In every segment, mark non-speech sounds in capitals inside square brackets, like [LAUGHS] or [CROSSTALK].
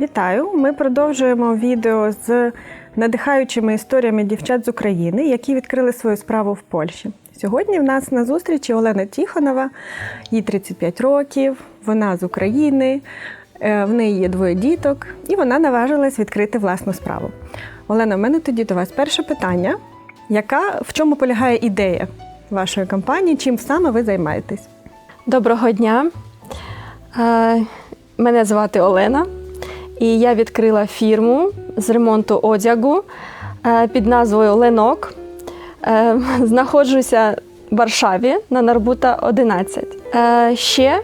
Вітаю! Ми продовжуємо відео з надихаючими історіями дівчат з України, які відкрили свою справу в Польщі. Сьогодні в нас на зустрічі Олена Тіхонова, їй 35 років, вона з України, е, в неї є двоє діток, і вона наважилась відкрити власну справу. Олена, в мене тоді до вас перше питання: яка в чому полягає ідея вашої компанії? Чим саме ви займаєтесь? Доброго дня. Е, Мене звати Олена, і я відкрила фірму з ремонту одягу е, під назвою Ленок. Е, Знаходжуся в Варшаві на Нарбута 11. Е, Ще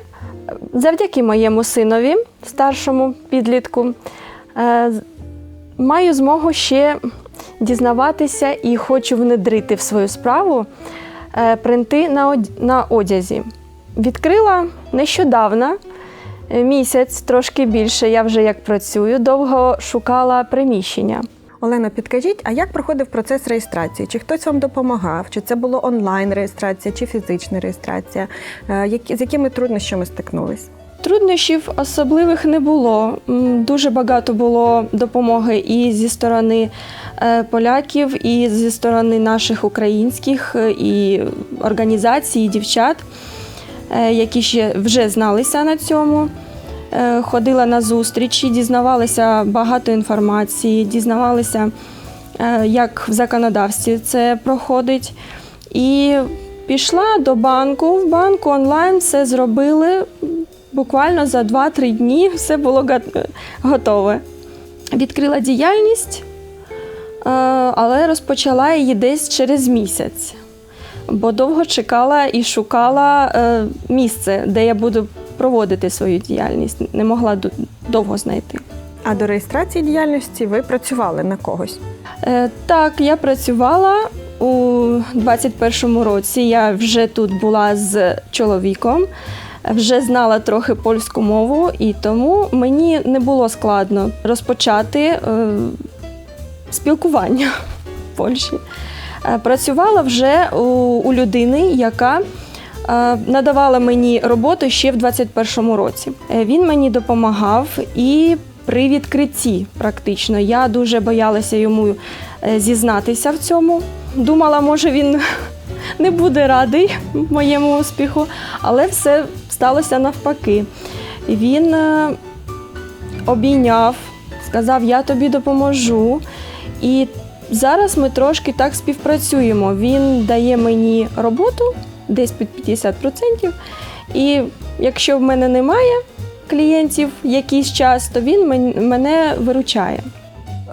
завдяки моєму синові, старшому підлітку, маю змогу ще дізнаватися і хочу внедрити в свою справу принти на одязі. Відкрила нещодавно, місяць, трошки більше. Я вже як працюю, довго шукала приміщення. Олена, підкажіть, а як проходив процес реєстрації? Чи хтось вам допомагав? Чи це було онлайн реєстрація, чи фізична реєстрація? Е, З якими труднощами стикнулись? Труднощів особливих не було. Дуже багато було допомоги і зі сторони е, поляків, і зі сторони наших українських е, і організацій, і дівчат, е, які ще вже зналися на цьому. Е, Ходила на зустрічі, дізнавалася багато інформації, дізнавалася, е, як в законодавстві це проходить. І пішла до банку. В банку онлайн все зробили. Буквально за 2-3 дні все було готове. Відкрила діяльність, е, але розпочала її десь через місяць, бо довго чекала і шукала е, місце, де я буду проводити свою діяльність. Не могла довго знайти. А до реєстрації діяльності ви працювали на когось? Е, Так, я працювала у 21-му році. Я вже тут була з чоловіком, вже знала трохи польську мову, і тому мені не було складно розпочати е, спілкування в Польщі. Е, Працювала вже у, людини, яка е, надавала мені роботу ще в 21-му році. Е, Він мені допомагав і при відкритті практично. Я дуже боялася йому зізнатися в цьому. Думала, може, він [LAUGHS] не буде радий моєму успіху, але все сталося навпаки. Він обійняв, сказав, я тобі допоможу. І зараз ми трошки так співпрацюємо. Він дає мені роботу десь під 50%. І якщо в мене немає клієнтів якийсь час, то він мене виручає.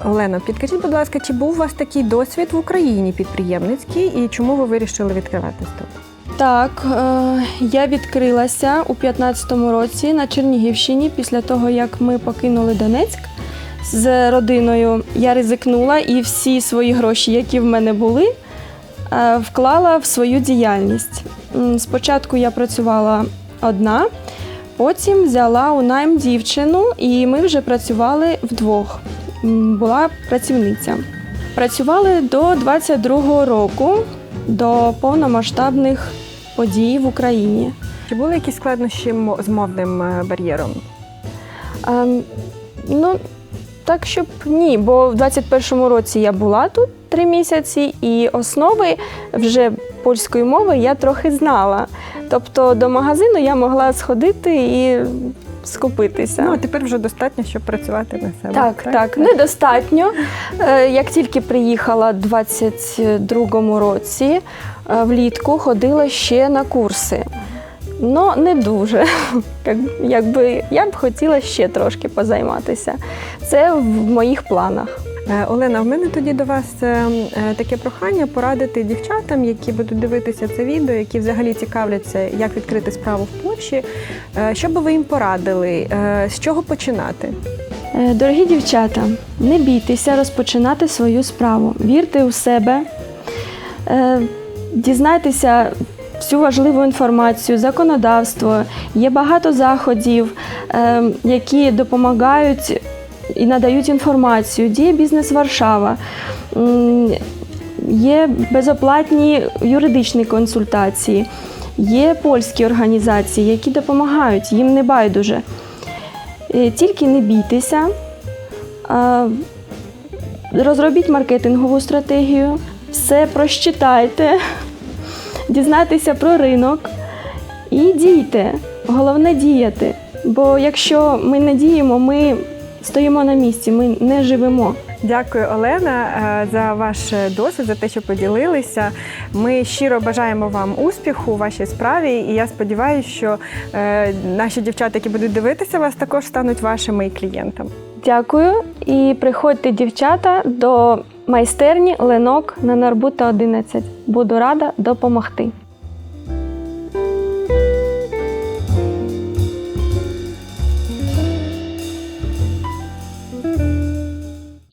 Олена, підкажіть, будь ласка, чи був у вас такий досвід в Україні підприємницький і чому ви вирішили відкривати тут? Так, е, я відкрилася у 15-му році на Чернігівщині після того, як ми покинули Донецьк з родиною. Я ризикнула і всі свої гроші, які в мене були, е, вклала в свою діяльність. Спочатку я працювала одна, потім взяла у найм дівчину, і ми вже працювали вдвох. Була працівниця. Працювали до 22-го року, до повномасштабних подій в Україні. Чи були якісь складнощі з мовним е, бар'єром? Ем, ну, так, щоб ні, бо в 21-му році я була тут три місяці, і основи вже польської мови я трохи знала. Тобто до магазину я могла сходити і скупитися. Ну, а тепер вже достатньо, щоб працювати на себе. Так, так, недостатньо. Е, Як тільки приїхала в 22-му році, е, влітку ходила ще на курси. Ну, не дуже. [LAUGHS] Якби я б хотіла ще трошки позайматися. Це в моїх планах. Е, Олена, в мене тоді до вас е, е, таке прохання порадити дівчатам, які будуть дивитися це відео, які взагалі цікавляться, як відкрити справу в Польщі. Що би ви їм порадили? З чого починати? Дорогі дівчата, не бійтеся розпочинати свою справу. Вірте у себе, дізнайтеся всю важливу інформацію, законодавство. Є багато заходів, е, які допомагають і надають інформацію. Діє бізнес Варшава. Є безоплатні юридичні консультації, є польські організації, які допомагають, їм не байдуже. Е, Тільки не бійтеся, Розробіть маркетингову стратегію, все просчитайте, дізнайтеся про ринок і дійте. Головне діяти. Бо якщо ми не діємо, ми стоїмо на місці, ми не живемо. Дякую, Олена, е, за ваш досвід, за те, що поділилися. Ми щиро бажаємо вам успіху у вашій справі, і я сподіваюся, що е, наші дівчата, які будуть дивитися вас, також стануть вашими клієнтами. Дякую і приходьте, дівчата, до майстерні Ленок на Нарбута 11. Буду рада допомогти.